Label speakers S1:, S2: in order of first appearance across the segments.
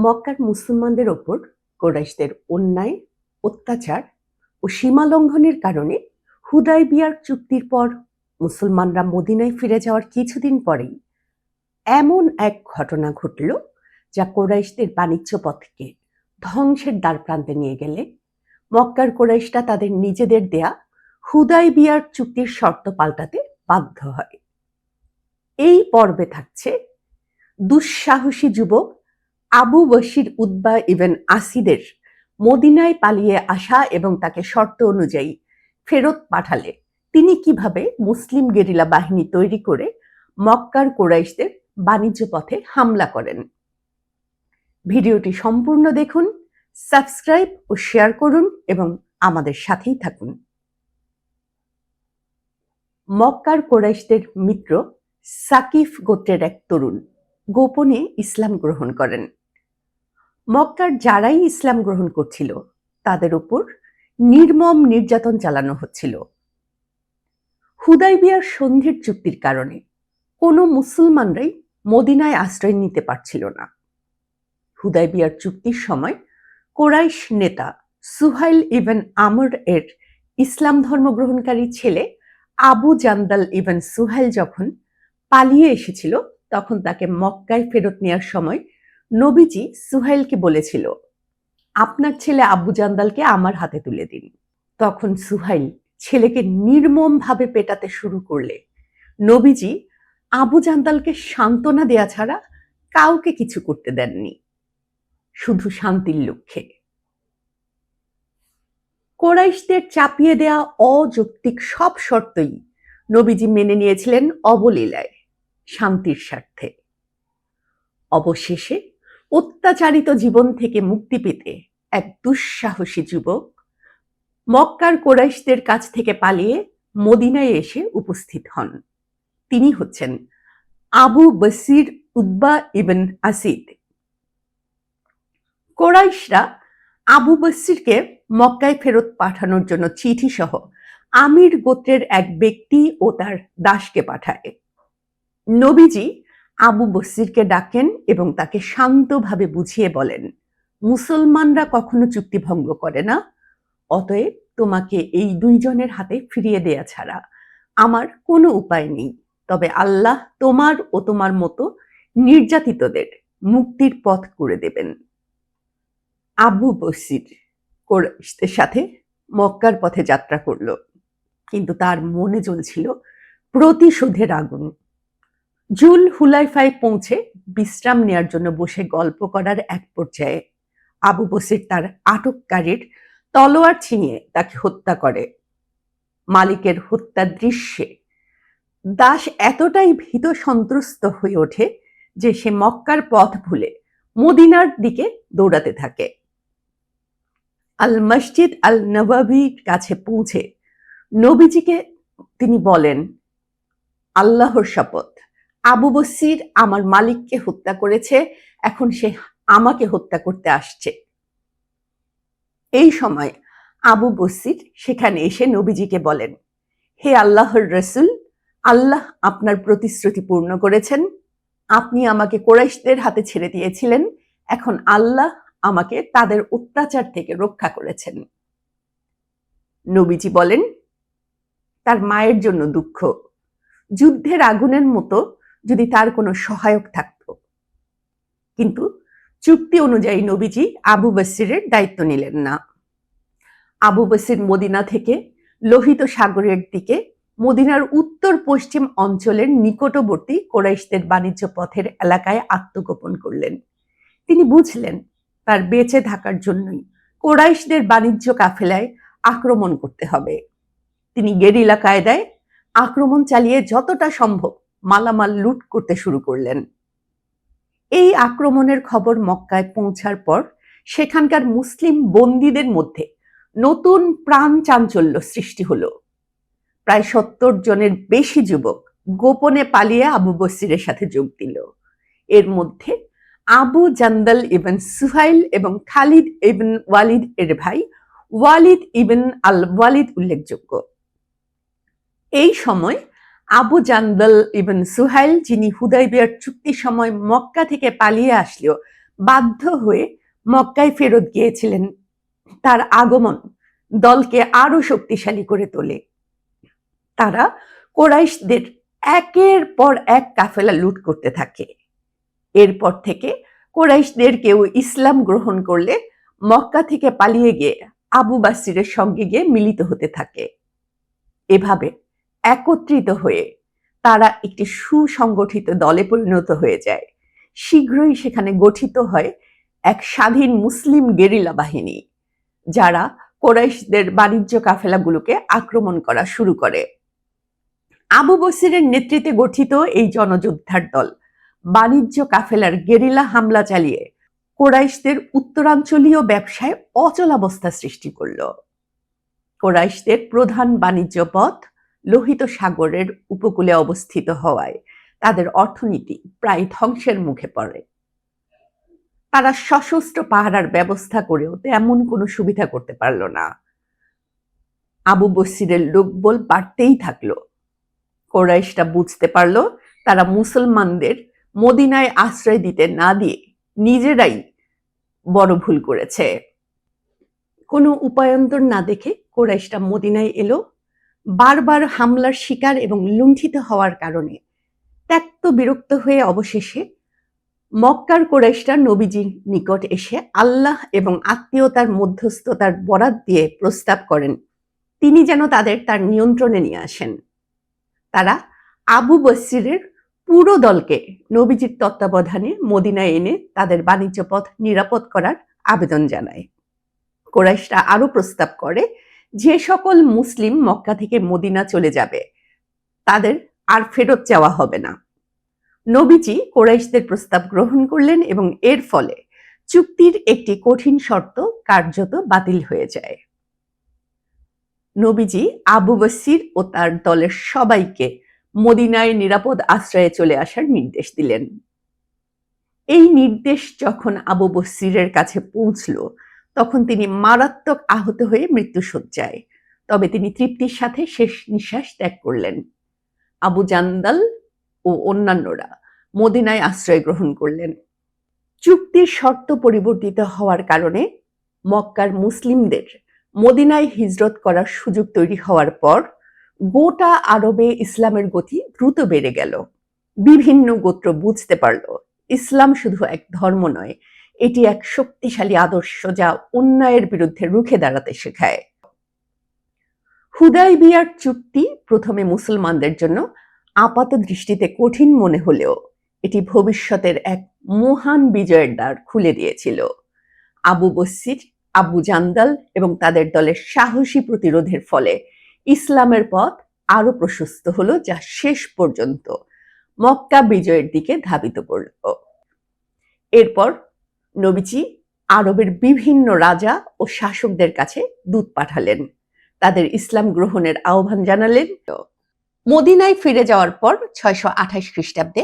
S1: মক্কার মুসলমানদের ওপর কোরাইশদের অন্যায়, অত্যাচার ও সীমালঙ্ঘনের কারণে হুদাই বিয়ার চুক্তির পর মুসলমানরা মদিনায় ফিরে যাওয়ার কিছুদিন পরেই এমন এক ঘটনা ঘটল যা কোরাইশদের বাণিজ্য পথকে ধ্বংসের দ্বার প্রান্তে নিয়ে গেলে। মক্কার কোরাইশরা তাদের নিজেদের দেয়া হুদাই বিয়ার চুক্তির শর্ত পাল্টাতে বাধ্য হয়। এই পর্বে থাকছে দুঃসাহসী যুবক আবু বশির উদ্বা ইভেন আসিদের মদিনায় পালিয়ে আসা এবং তাকে শর্ত অনুযায়ী ফেরত পাঠালে। তিনি কীভাবে মুসলিম গেরিলা বাহিনী তৈরি করে মক্কার কোরাইশদের বাণিজ্য পথে হামলা করেন? ভিডিওটি সম্পূর্ণ দেখুন, সাবস্ক্রাইব ও শেয়ার করুন এবং আমাদের সাথেই থাকুন। মক্কার কোরাইশদের মিত্র সাকিফ গোত্রের এক তরুণ গোপনে ইসলাম গ্রহণ করেন। মক্কার যারাই ইসলাম গ্রহণ করছিল, তাদের উপর নির্মম নির্যাতন চালানো হচ্ছিল। হুদাইবিয়ার সন্ধির চুক্তির কারণে কোনো মুসলমানরাই মদিনায় আশ্রয় নিতে পারছিল না। হুদাইবিয়ার চুক্তির সময় কোরাইশ নেতা সুহাইল ইভেন আমর এর ইসলাম ধর্ম গ্রহণকারী ছেলে আবু জান্দাল ইভেন সুহাইল যখন পালিয়ে এসেছিল, তখন তাকে মক্কায় ফেরত নেওয়ার সময় নবীজি সুহাইলকে বলেছিল, আপনার ছেলে আবু জান্দালকে আমার হাতে তুলে দিন। তখন সুহাইল ছেলেকে নির্মমভাবে পেটাতে শুরু করলে। নবীজি আবু জান্দালকে সান্ত্বনা দেয়া ছাড়া কাউকে কিছু করতে দেননি, শুধু শান্তির লক্ষ্যে। কোরাইশদের চাপিয়ে দেয়া অযৌক্তিক সব শর্তই নবীজি মেনে নিয়েছিলেন অবলীলায় শান্তির স্বার্থে। অবশেষে অত্যাচারিত জীবন থেকে মুক্তি পেতে এক দুঃসাহসী যুবক মক্কার কোরাইশদের কাছ থেকে পালিয়ে মদিনায় এসে উপস্থিত হন। তিনি হচ্ছেন আবু বসির উদ্বা ইবেন আসিদ। কোরাইশরা আবু বসিরকে মক্কায় ফেরত পাঠানোর জন্য চিঠি সহ আমির গোত্রের এক ব্যক্তি ও তার দাসকে পাঠায়। নবীজি আবু বসিরকে ডাকেন এবং তাকে শান্তভাবে বুঝিয়ে বলেন, মুসলমানরা কখনো চুক্তি ভঙ্গ করে না? অতএব তোমাকে এই দুইজনের হাতে ফিরিয়ে দেয়া ছাড়া আমার কোনো উপায় নেই। তবে আল্লাহ তোমার ও তোমার মতো নির্যাতিতদের মুক্তির পথ করে দেবেন। আবু বসির কোরাইশদের সাথে মক্কার পথে যাত্রা করল, কিন্তু তার মনে জ্বলছিল প্রতিশোধের আগুন। জুল হুলাইফায় পৌঁছে বিশ্রাম নেয়ার জন্য বসে গল্প করার এক পর্যায়ে আবু বসির তার আটককারীর তলোয়ার ছিনিয়ে তাকে হত্যা করে। মালিকের হত্যার দৃশ্যে দাস এতটাই ভীত সন্ত্রস্ত হয়ে ওঠে যে সে মক্কার পথ ভুলে মদিনার দিকে দৌড়াতে থাকে। আল মসজিদ আল নবাবির কাছে পৌঁছে নবীজিকে তিনি বলেন, আল্লাহর শপথ। আবু বসির আমার মালিককে হত্যা করেছে, এখন সে আমাকে হত্যা করতে আসছে। এই সময় আবু বসির সেখানে এসে নবীজিকে বলেন, হে আল্লাহর রসুল, আল্লাহ আপনার প্রতিশ্রুতি পূর্ণ করেছেন। আপনি আমাকে কোরাইশদের হাতে ছেড়ে দিয়েছিলেন, এখন আল্লাহ আমাকে তাদের অত্যাচার থেকে রক্ষা করেছেন। নবীজি বলেন, তার মায়ের জন্য দুঃখ। যুদ্ধের আগুনের মতো যদি তার কোনো সহায়ক থাকত। কিন্তু চুক্তি অনুযায়ী নবীজি আবু বসিরের দায়িত্ব নিলেন না। আবু বসির মদিনা থেকে লোহিত সাগরের দিকে মদিনার উত্তর পশ্চিম অঞ্চলের নিকটবর্তী কোরাইশদের বাণিজ্য পথের এলাকায় আত্মগোপন করলেন। তিনি বুঝলেন তার বেঁচে থাকার জন্যই কোরাইশদের বাণিজ্য কাফেলায় আক্রমণ করতে হবে। তিনি গেরিলা কায়দায় আক্রমণ চালিয়ে যতটা সম্ভব মালামাল লুট করতে শুরু করলেন। এই আক্রমণের খবর মক্কায় পৌঁছার পর সেখানকার মুসলিম বন্দীদের মধ্যে নতুন প্রাণ চাঞ্চল্য সৃষ্টি হলো। প্রায় সত্তর জনের বেশি যুবক গোপনে পালিয়ে আবু বসিরের সাথে যোগ দিল। এর মধ্যে আবু জান্দাল ইবেন সুহাইল এবং খালিদ ইবেন ওয়ালিদ এর ভাই ওয়ালিদ ইবেন আল ওয়ালিদ উল্লেখযোগ্য। এই সময় আবু জান্দাল ইবেন সুহাইল, যিনি হুদাইবিয়ার চুক্তির সময় মক্কা থেকে পালিয়ে আসলেও বাধ্য হয়ে মক্কায় ফেরত গিয়েছিলেন। তার আগমন দলকে আরও শক্তিশালী করে তোলে। তারা কোরাইশদের একের পর এক কাফেলা লুট করতে থাকে। এরপর থেকে কোরাইশদের কেউ ইসলাম গ্রহণ করলে মক্কা থেকে পালিয়ে গিয়ে আবু বাসিরের সঙ্গে গিয়ে মিলিত হতে থাকে। এভাবে একত্রিত হয়ে তারা একটি সুসংগঠিত দলে পরিণত হয়ে যায়। শীঘ্রই সেখানে গঠিত হয় এক স্বাধীন মুসলিম গেরিলা বাহিনী, যারা কোরাইশদের বাণিজ্য কাফেলাগুলোকে আক্রমণ করা শুরু করে। আবু বসিরের নেতৃত্বে গঠিত এই জনযোদ্ধার দল বাণিজ্য কাফেলার গেরিলা হামলা চালিয়ে কোরাইশদের উত্তরাঞ্চলীয় ব্যবসায় অচলাবস্থা সৃষ্টি করল। কোরাইশদের প্রধান বাণিজ্য পথ লোহিত সাগরের উপকূলে অবস্থিত হওয়ায় তাদের অর্থনীতি প্রায় ধ্বংসের মুখে পড়ে। তারা সশস্ত্র পাহারার ব্যবস্থা করেও তেমন কোনো সুবিধা করতে পারল না। আবু বসিরের লোকবল বাড়তেই থাকল। কোরাইশরা বুঝতে পারল তারা মুসলমানদের মদিনায় আশ্রয় দিতে না দিয়ে নিজেরাই বড় ভুল করেছে। কোনো উপায়ন্তর না দেখে কোরাইশরা মদিনায় এলো বারবার হামলার শিকার এবং লুণ্ঠিত হওয়ার কারণে ত্যক্ত বিরক্ত হয়ে অবশেষে মক্কার কোরাইশরা নবীজির নিকট এসে আল্লাহ এবং আত্মীয়তার মধ্যস্থতার বরাত দিয়ে প্রস্তাব করেন। তিনি যেন তাদের তার নিয়ন্ত্রণে নিয়ে আসেন। তারা আবু বসিরের পুরো দলকে নবীজির তত্ত্বাবধানে মদিনায় এনে তাদের বাণিজ্য পথ নিরাপদ করার আবেদন জানায়। কোরাইশরা আরও প্রস্তাব করে যে সকল মুসলিম মক্কা থেকে মদিনা চলে যাবে, তাদের আর ফেরত যাওয়া হবে না। নবীজি কোরাইশদের প্রস্তাব গ্রহণ করলেন এবং এর ফলে চুক্তির একটি কঠিন শর্ত কার্যত বাতিল হয়ে যায়। নবীজি আবু বসির ও তার দলের সবাইকে মদিনায় নিরাপদ আশ্রয়ে চলে আসার নির্দেশ দিলেন। এই নির্দেশ যখন আবু বসিরের কাছে পৌঁছল তখন তিনি মারাত্মক আহত হয়ে মৃত্যুসজ্জায় তবে তিনি তৃপ্তির সাথে শেষ নিঃশ্বাস ত্যাগ করলেন। আবু জান্দাল ও অন্যান্যরা মদিনায় আশ্রয় গ্রহণ করলেন। চুক্তির শর্ত পরিবর্তিত হওয়ার কারণে মক্কার মুসলিমদের মদিনায় হিজরত করার সুযোগ তৈরি হওয়ার পর গোটা আরবে ইসলামের গতি দ্রুত বেড়ে গেল। বিভিন্ন গোত্র বুঝতে পারল, ইসলাম শুধু এক ধর্ম নয় এটি এক শক্তিশালী আদর্শ যা অন্যায়ের বিরুদ্ধে রুখে দাঁড়াতে শেখায়। হুদাই বিয়ার চুক্তি প্রথমে মুসলমানদের জন্য আপাত দৃষ্টিতে কঠিন মনে হলেও এটি ভবিষ্যতের এক মহান বিজয়ের দ্বার খুলে দিয়েছিল। আবু বসির, আবু জান্দাল এবং তাদের দলের সাহসী প্রতিরোধের ফলে ইসলামের পথ আরও প্রশস্ত হলো যা শেষ পর্যন্ত মক্কা বিজয়ের দিকে ধাবিত করল। এরপর নবীজি আরবের বিভিন্ন রাজা ও শাসকদের কাছে দূত পাঠালেন। তাদের ইসলাম গ্রহণের আহ্বান জানালেন। মদিনায় ফিরে যাওয়ার পর ছয়শো আঠাশ খ্রিস্টাব্দে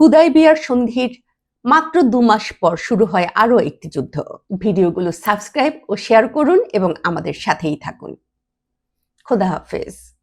S1: হুদাই বিয়ার সন্ধির মাত্র দু মাস পর শুরু হয় আরও একটি যুদ্ধ। ভিডিওগুলো সাবস্ক্রাইব ও শেয়ার করুন এবং আমাদের সাথেই থাকুন। খোদা হাফেজ।